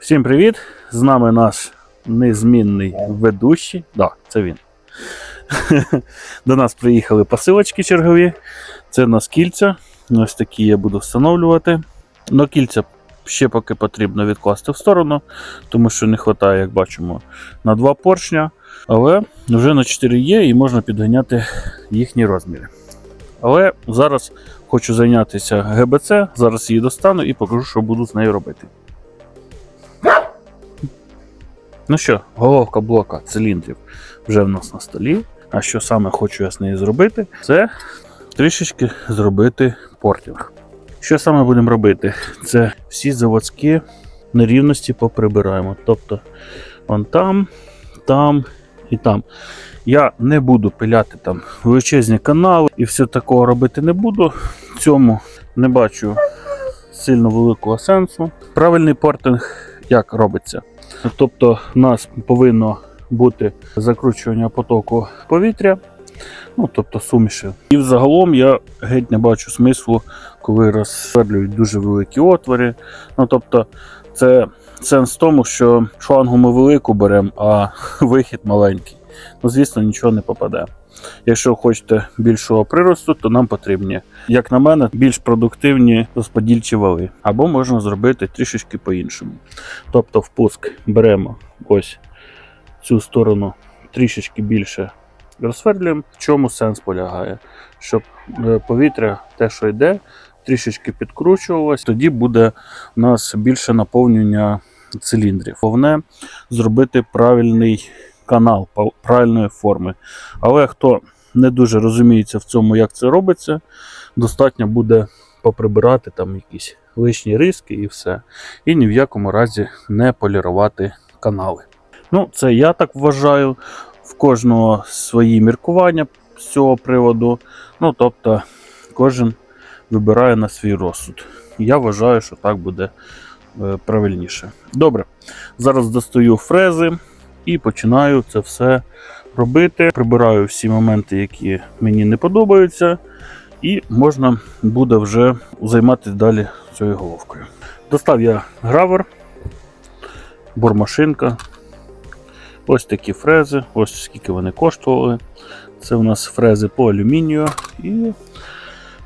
Всім привіт! З нами наш незмінний ведущий. Да, це він. До нас приїхали посилочки чергові. Це в нас кільця. Ось такі я буду встановлювати. Но кільця ще поки потрібно відкласти в сторону, тому що не вистачає, як бачимо, на два поршня. Але вже на 4 є і можна підганяти їхні розміри. Але зараз хочу зайнятися ГБЦ, зараз її достану і покажу, що буду з нею робити. Ну що, головка блока циліндрів вже в нас на столі. А що саме хочу я з нею зробити, це трішечки зробити портінг. Що саме будемо робити? Це всі заводські нерівності поприбираємо. Тобто, вон там, там і там. Я не буду пиляти там величезні канали і все такого робити не буду. В цьому не бачу сильно великого сенсу. Правильний портинг як робиться? Тобто, в нас повинно бути закручування потоку повітря, ну тобто суміші. І взагалом я геть не бачу смислу, коли розсверлюють дуже великі отвори. Ну тобто, це сенс в тому, що шлангу ми велику беремо, а вихід маленький. Ну, звісно, нічого не попаде. Якщо хочете більшого приросту, то нам потрібні, як на мене, більш продуктивні розподільчі вали. Або можна зробити трішечки по-іншому. Тобто, впуск беремо ось цю сторону трішечки більше розсвердлюємо. В чому сенс полягає? Щоб е, повітря, те, що йде, трішечки підкручувалось, тоді буде у нас більше наповнення циліндрів. Головне зробити правильний канал правильної форми. Але хто не дуже розуміється в цьому, як це робиться, достатньо буде поприбирати там якісь лишні риски і все. І ні в якому разі не полірувати канали. Ну, це я так вважаю. В кожного свої міркування з цього приводу. Ну, тобто, кожен вибирає на свій розсуд. Я вважаю, що так буде е, правильніше. Добре, зараз достаю фрези і починаю це все робити. Прибираю всі моменти, які мені не подобаються, і можна буде вже займатися далі цією головкою. Достав я гравер, бормашинка. Ось такі фрези, ось скільки вони коштували. Це у нас фрези по алюмінію і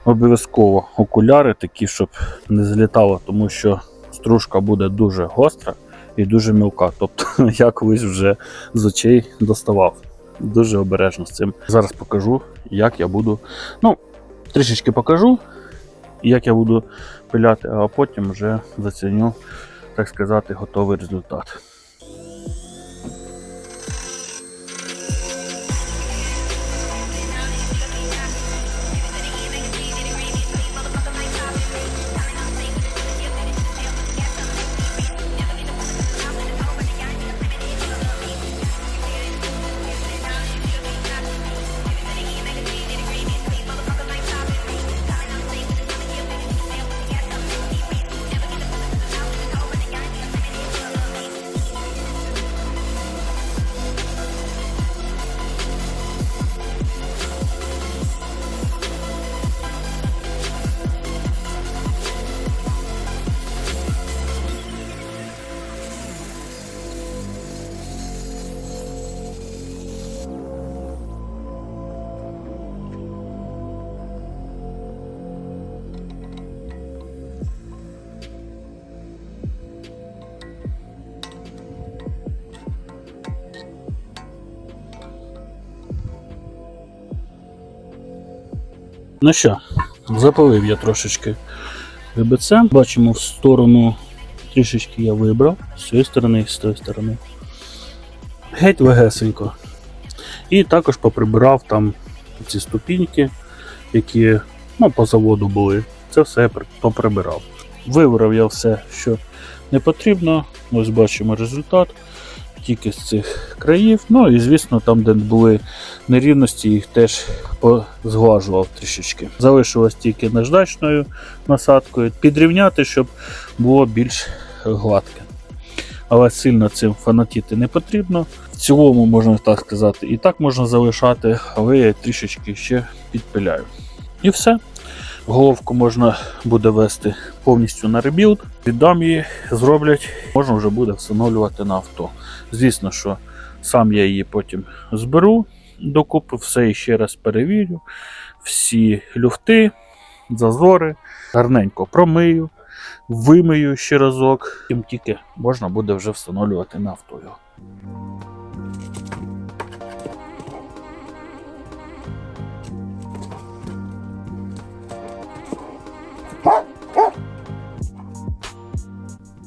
обов'язково окуляри такі, щоб не злітало, тому що стружка буде дуже гостра і дуже мілка. Тобто я колись вже з очей доставав. Дуже обережно з цим. Зараз покажу, як я буду. Ну, трішечки покажу, як я буду пиляти, а потім вже заціню, так сказати, готовий результат. Ну що, запалив я трошечки ГБЦ. Бачимо в сторону трішечки я вибрав з цієї сторони і з тої сторони. Геть легесенько. І також поприбирав там ці ступіньки, які ну, по заводу були. Це все поприбирав. Вибрав я все, що не потрібно. Ось бачимо результат. Тільки з цих країв. Ну і звісно, там, де були нерівності, їх теж позглажував трішечки. Залишилось тільки наждачною насадкою. Підрівняти, щоб було більш гладке. Але сильно цим фанатіти не потрібно. В цілому, можна так сказати, і так можна залишати, але я трішечки ще підпиляю. І все. Головку можна буде вести повністю на ребілд, віддам її, зроблять, можна вже буде встановлювати на авто. Звісно, що сам я її потім зберу докупи, все ще раз перевірю, всі люфти, зазори, гарненько промию, вимию ще разок, тим тільки можна буде вже встановлювати на авто. його.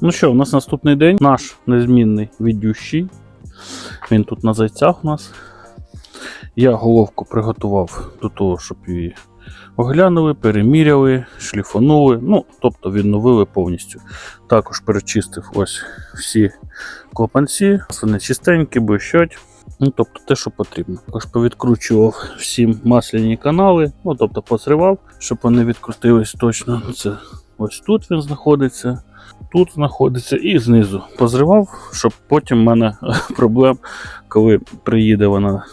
Ну що, у нас наступний день. Наш незмінний відющий. Він тут на зайцях у нас. Я головку приготував до того, щоб її оглянули, переміряли, шліфанули, ну, тобто відновили повністю. Також перечистив ось всі клапанці, вони чистенькі, блищать. Ну, тобто те, що потрібно. Також повідкручував всі масляні канали, ну, тобто позривав, щоб вони відкрутились точно. Це ось тут він знаходиться тут знаходиться і знизу позривав, щоб потім в мене проблем, коли приїде вона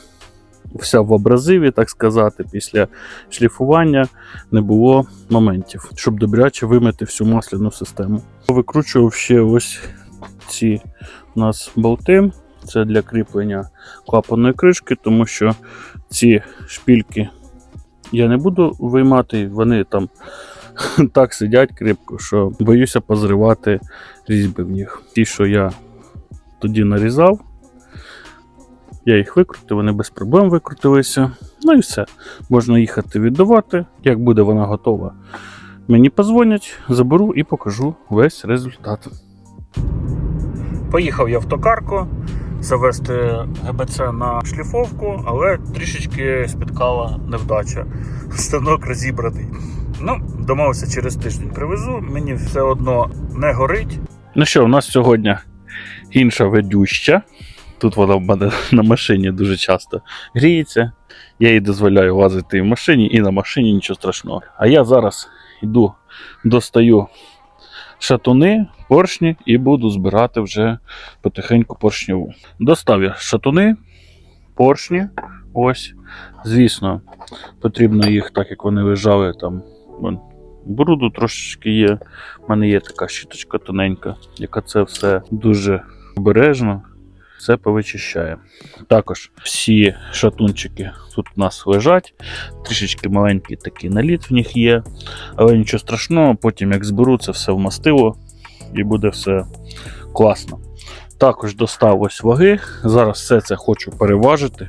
вся в абразиві, так сказати, після шліфування не було моментів, щоб добряче вимити всю масляну систему. Викручував ще ось ці у нас болти. Це для кріплення клапанної кришки, тому що ці шпільки я не буду виймати, вони там так сидять крепко, що боюся позривати різьби в них. Ті, що я тоді нарізав, я їх викрутив, вони без проблем викрутилися. Ну і все. Можна їхати віддавати. Як буде вона готова, мені позвонять, заберу і покажу весь результат. Поїхав я в токарку завести ГБЦ на шліфовку, але трішечки спіткала невдача. Станок розібраний. Ну, домовився через тиждень привезу, мені все одно не горить. Ну що, у нас сьогодні інша ведюща. Тут вона в мене на машині дуже часто гріється. Я їй дозволяю лазити в машині і на машині нічого страшного. А я зараз йду, достаю шатуни, поршні і буду збирати вже потихеньку поршневу. Достав я шатуни, поршні. Ось. Звісно, потрібно їх, так як вони лежали там. Бруду трошечки є. У мене є така щіточка тоненька, яка це все дуже обережно все повичищає. Також всі шатунчики тут у нас лежать. Трішечки маленький такий наліт в них є. Але нічого страшного, потім як зберу, це все вмастило і буде все класно. Також достав ось ваги. Зараз все це хочу переважити,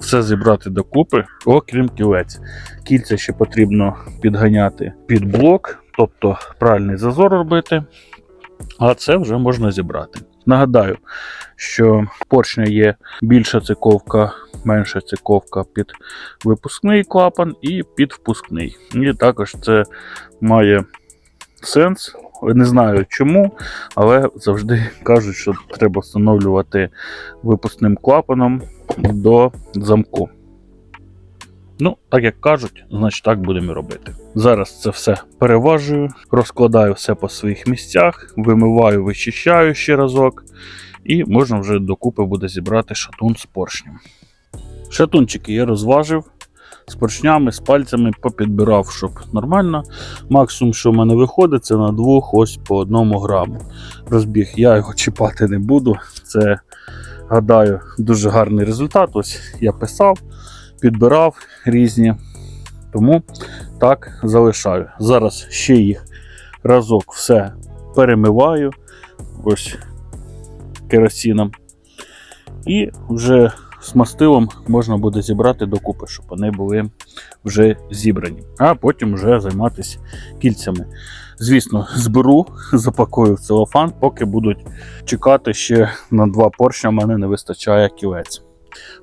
все зібрати докупи, окрім кілець. Кільця ще потрібно підганяти під блок, тобто правильний зазор робити. А це вже можна зібрати. Нагадаю, що поршня є більша циковка, менша циковка під випускний клапан і під впускний. І також це має сенс. Не знаю чому, але завжди кажуть, що треба встановлювати випускним клапаном до замку. Ну, так як кажуть, значить так будемо і робити. Зараз це все переважую, розкладаю все по своїх місцях, вимиваю, вичищаю ще разок, і можна вже докупи буде зібрати шатун з поршнем. Шатунчики я розважив з поршнями, з пальцями попідбирав, щоб нормально. Максимум, що в мене виходить, це на двох ось по одному граму. Розбіг, я його чіпати не буду. Це, гадаю, дуже гарний результат. Ось я писав підбирав різні. Тому так залишаю. Зараз ще їх разок все перемиваю ось керосином. І вже з мастилом можна буде зібрати докупи, щоб вони були вже зібрані. А потім вже займатися кільцями. Звісно, зберу, запакую в целофан, поки будуть чекати ще на два поршня, в мене не вистачає кілець.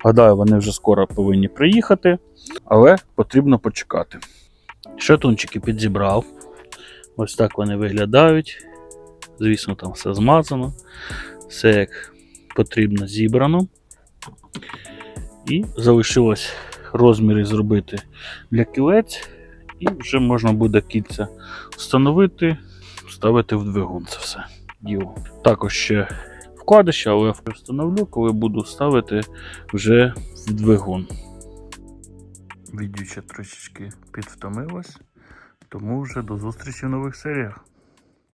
Гадаю, вони вже скоро повинні приїхати, але потрібно почекати. Шатунчики підзібрав. Ось так вони виглядають. Звісно, там все змазано, все як потрібно зібрано. І залишилось розміри зробити для кілець, і вже можна буде кільця встановити, вставити в двигун це все діло. Також ще вкладище, але я встановлю, коли буду ставити вже в двигун. Відюча трошечки підвтомилась, Тому вже до зустрічі в нових серіях.